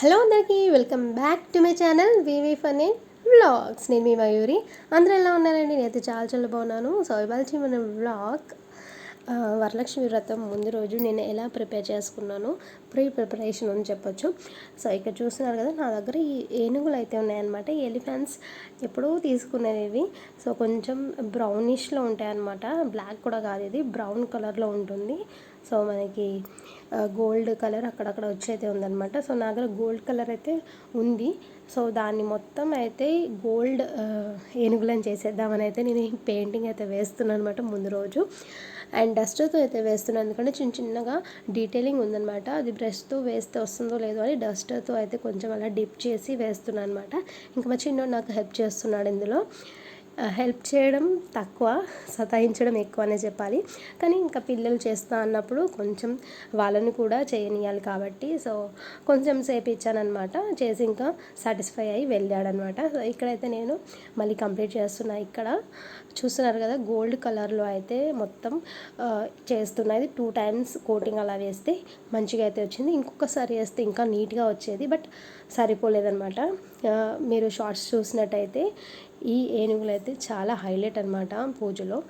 Hello అందరికీ welcome back to my channel VV funny vlogs. నేను మీ మయూరి. అందరూ ఎలా ఉన్నారండి? నేనైతే చాలా చాలా బాగున్నాను. సో ఇవాళ మన వ్లాగ్ వరలక్ష్మి వ్రతం ముందు రోజు నేను ఎలా ప్రిపేర్ చేసుకున్నాను ప్రీ ప్రిపరేషన్ అని చెప్పొచ్చు. సో ఇక్కడ చూస్తున్నారు కదా నా దగ్గర ఈ ఏనుగులు అయితే ఉన్నాయన్నమాట. ఎలిఫెంట్స్ ఎప్పుడూ తీసుకునేవి సో కొంచెం బ్రౌనిష్లో ఉంటాయి అన్నమాట బ్లాక్ కూడా కాదు ఇది. బ్రౌన్ కలర్లో ఉంటుంది. సో మనకి గోల్డ్ కలర్ అక్కడక్కడ వచ్చి అయితే ఉందన్నమాట. సో నా దగ్గర గోల్డ్ కలర్ అయితే ఉంది. సో దాన్ని మొత్తం అయితే గోల్డ్ ఏనుగులను చేసేద్దామని అయితే నేను పెయింటింగ్ అయితే వేస్తున్నాను అనమాట ముందు రోజు. అండ్ డస్ట్తో అయితే వేస్తున్నాను. ఎందుకంటే చిన్న చిన్నగా డీటెయిలింగ్ ఉందనమాట అది బ్రష్తో వేస్తే వస్తుందో లేదో అని డస్టర్తో అయితే కొంచెం అలా డిప్ చేసి వేస్తున్నాను అనమాట ఇంకా మా చిన్నోడు నాకు హెల్ప్ చేస్తున్నాడు ఇందులో. హెల్ప్ చేయడం తక్కువ సతాయించడం ఎక్కువ అనే చెప్పాలి. కానీ ఇంకా పిల్లలు చేస్తా అన్నప్పుడు కొంచెం వాళ్ళని కూడా చేయనియాలి కాబట్టి సో కొంచెం సేపు ఇచ్చానమాట చేసి ఇంకా సాటిస్ఫై అయ్యి వెళ్ళాడనమాట సో ఇక్కడైతే నేను మళ్ళీ కంప్లీట్ చేస్తున్నా. ఇక్కడ చూస్తున్నారు కదా గోల్డ్ కలర్లో అయితే మొత్తం చేస్తున్నది టూ టైమ్స్ కోటింగ్ అలా వేస్తే మంచిగా అయితే వచ్చింది. ఇంకొకసారి వేస్తే ఇంకా నీట్గా వచ్చేది బట్ సరిపోలేదనమాట మీరు షార్ట్స్ చూసినట్టయితే ఈ ఏనుగులు అయితే చాలా హైలైట్ అనమాట పూజలో.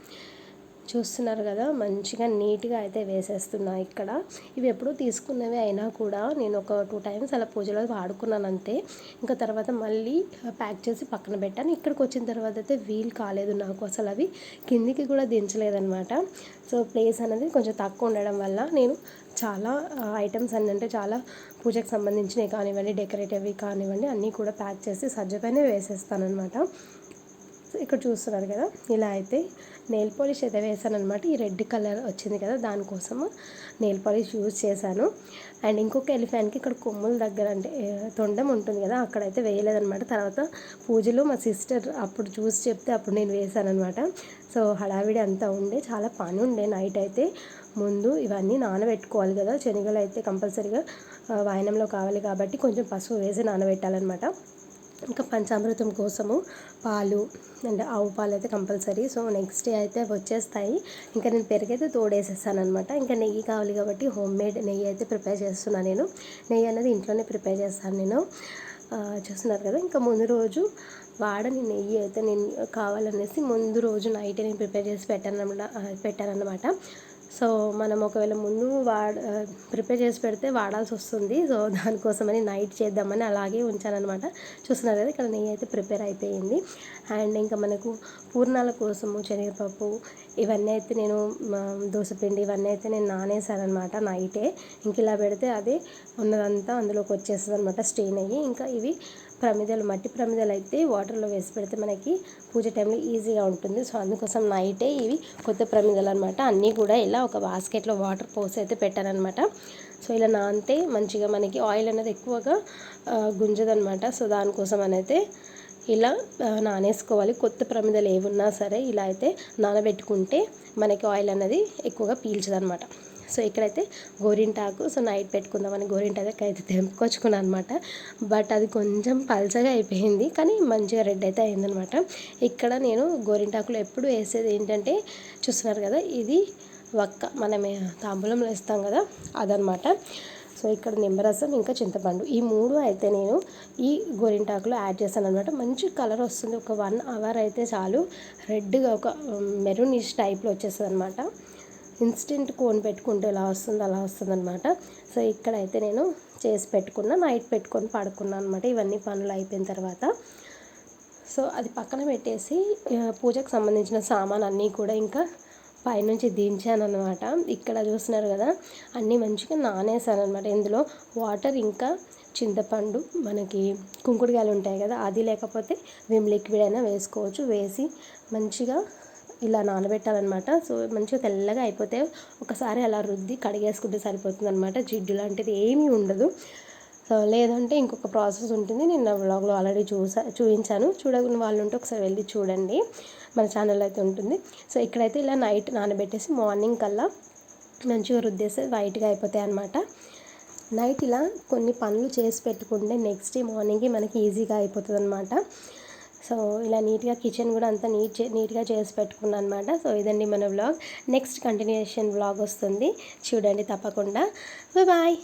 చూస్తున్నారు కదా మంచిగా నీట్గా అయితే వేసేస్తున్నాయి ఇక్కడ. ఇవి ఎప్పుడూ తీసుకున్నవి అయినా కూడా నేను ఒక టూ టైమ్స్ అలా పూజలో వాడుకున్నాను అంతే. ఇంకా తర్వాత మళ్ళీ ప్యాక్ చేసి పక్కన పెట్టాను. ఇక్కడికి వచ్చిన తర్వాత అయితే వీల్ కాలేదు నాకు అసలు అవి. కిందికి కూడా దించలేదన్నమాట. సో ప్లేస్ అనేది కొంచెం తక్కువ ఉండడం వల్ల నేను చాలా ఐటమ్స్ అన్నీ అంటే చాలా పూజకు సంబంధించినవి కానివ్వండి డెకరేటివ్వి కానివ్వండి అన్నీ కూడా ప్యాక్ చేసి సజ్జపైనే వేసేస్తాను అనమాట ఇక్కడ చూస్తున్నారు కదా ఇలా అయితే నెయిల్ పాలిష్ అయితే వేసాను అనమాట ఈ రెడ్ కలర్ వచ్చింది కదా దానికోసము నెయిల్ పాలిష్ యూజ్ చేశాను. అండ్ ఇంకొక ఎలిఫెంట్కి ఇక్కడ కొమ్ముల దగ్గర అంటే తొండం ఉంటుంది కదా అక్కడైతే వేయలేదనమాట తర్వాత పూజలో మా సిస్టర్ అప్పుడు చూసి చెప్తే అప్పుడు నేను వేశాను అనమాట సో హడావిడి అంతా ఉండే చాలా పని ఉండే నైట్ అయితే. ముందు ఇవన్నీ నానబెట్టుకోవాలి కదా శనగలు అయితే కంపల్సరీగా వాయనంలో కావాలి కాబట్టి కొంచెం పసుపు వేసి నానబెట్టాలన్నమాట. ఇంకా పంచామృతం కోసము పాలు అండ్ ఆవు పాలు అయితే కంపల్సరీ. సో నెక్స్ట్ డే అయితే వచ్చేస్తాయి. ఇంకా నేను పెరుగైతే తోడేసేస్తాను అనమాట ఇంకా నెయ్యి కావాలి కాబట్టి హోమ్ మేడ్ నెయ్యి అయితే ప్రిపేర్ చేస్తున్నాను నేను. నెయ్యి అనేది ఇంట్లోనే ప్రిపేర్ చేస్తాను నేను. చూస్తున్నారు కదా ఇంకా ముందు రోజు వాడని నెయ్యి అయితే నేను కావాలనేసి ముందు రోజు నైట్ నేను ప్రిపేర్ చేసి పెట్టాను పెట్టానన్నమాట. సో మనం ఒకవేళ ముందు వాడ ప్రిపేర్ చేసి పెడితే వాడాల్సి వస్తుంది. సో దానికోసమని నైట్ చేద్దామని అలాగే ఉంచానమాట చూస్తున్నారు కదా ఇక్కడ నెయ్యి అయితే ప్రిపేర్ అయిపోయింది. అండ్ ఇంకా మనకు పూర్ణాల కోసము శనగపప్పు ఇవన్నీ అయితే నేను దోశపిండి ఇవన్నీ అయితే నేను నానేసానమాట నైటే. ఇంక ఇలా పెడితే అది ఉన్నదంతా అందులోకి వచ్చేస్తుంది అనమాట స్టెయిన్ అయ్యి ఇంకా ఇవి ప్రమిదలు మట్టి ప్రమిదలు అయితే వాటర్లో వేసి పెడితే మనకి పూజ టైంలో ఈజీగా ఉంటుంది. సో అందుకోసం నైటే ఇవి కొత్త ప్రమిదలు అనమాట అన్నీ కూడా ఇలా ఒక బాస్కెట్లో వాటర్ పోసి అయితే పెట్టానమాట సో ఇలా నానితే మంచిగా మనకి ఆయిల్ అనేది ఎక్కువగా గుంజదనమాట సో దానికోసం అయితే ఇలా నానేసుకోవాలి. కొత్త ప్రమిదలు ఏమున్నా సరే ఇలా అయితే నానబెట్టుకుంటే మనకి ఆయిల్ అనేది ఎక్కువగా పీల్చదనమాట సో ఇక్కడైతే గోరింటాకు సో నైట్ పెట్టుకుందామని గోరింటాకు అయితే తెంపుకొచ్చుకున్నాను అనమాట బట్ అది కొంచెం పల్చగా అయిపోయింది. కానీ మంచిగా రెడ్ అయితే అయిందనమాట ఇక్కడ నేను గోరింటాకులో ఎప్పుడు వేసేది ఏంటంటే చూస్తున్నారు కదా ఇది వక్క మనం తాంబూలంలో వేస్తాం కదా అదనమాట సో ఇక్కడ నిమ్మరసం ఇంకా చింతపండు ఈ మూడు అయితే నేను ఈ గోరింటాకులో యాడ్ చేస్తాను అనమాట మంచి కలర్ వస్తుంది. ఒక వన్ అవర్ అయితే చాలు. రెడ్గా ఒక మెరూనిష్ టైప్లో వచ్చేస్తుంది అనమాట ఇన్స్టెంట్ కోన్ పెట్టుకుంటే ఎలా వస్తుందో అలా వస్తుంది అనమాట సో ఇక్కడైతే నేను చేసి పెట్టుకున్నా నైట్ పెట్టుకొని పడుకున్నాను అనమాట ఇవన్నీ పనులు అయిపోయిన తర్వాత. సో అది పక్కన పెట్టేసి పూజకు సంబంధించిన సామాన్ అన్నీ కూడా ఇంకా పైనుంచి దించాను అనమాట ఇక్కడ చూస్తున్నారు కదా అన్నీ మంచిగా నానేసాను అనమాట ఇందులో వాటర్ ఇంకా చింతపండు మనకి కుంకుడుగాయలు ఉంటాయి కదా అది లేకపోతే విమ్ లిక్విడ్ అయినా వేసుకోవచ్చు. వేసి మంచిగా ఇలా నానబెట్టాలన్నమాట. సో మంచిగా తెల్లగా అయిపోతే ఒకసారి అలా రుద్ది కడిగేసుకుంటే సరిపోతుంది అనమాట జిడ్డు లాంటిది ఏమీ ఉండదు. సో లేదంటే ఇంకొక ప్రాసెస్ ఉంటుంది. నేను నా వ్లాగ్లో ఆల్రెడీ చూసా చూపించాను. చూడకున్న వాళ్ళు ఉంటే ఒకసారి వెళ్ళి చూడండి. మన ఛానల్ అయితే ఉంటుంది. సో ఇక్కడైతే ఇలా నైట్ నానబెట్టేసి మార్నింగ్ కల్లా మంచిగా రుద్దేస్తే వైట్గా అయిపోతాయి అనమాట నైట్ ఇలా కొన్ని పనులు చేసి పెట్టుకుంటే నెక్స్ట్ డే మార్నింగ్కి మనకి ఈజీగా అయిపోతుంది అనమాట సో ఇలా నీట్గా కిచెన్ కూడా అంతా నీట్ నీట్గా చేసి పెట్టుకున్నాను అనమాట సో ఇదండి మన వ్లాగ్ నెక్స్ట్ కంటిన్యూషన్ వ్లాగ్ వస్తుంది. చూడండి తప్పకుండా. బాయ్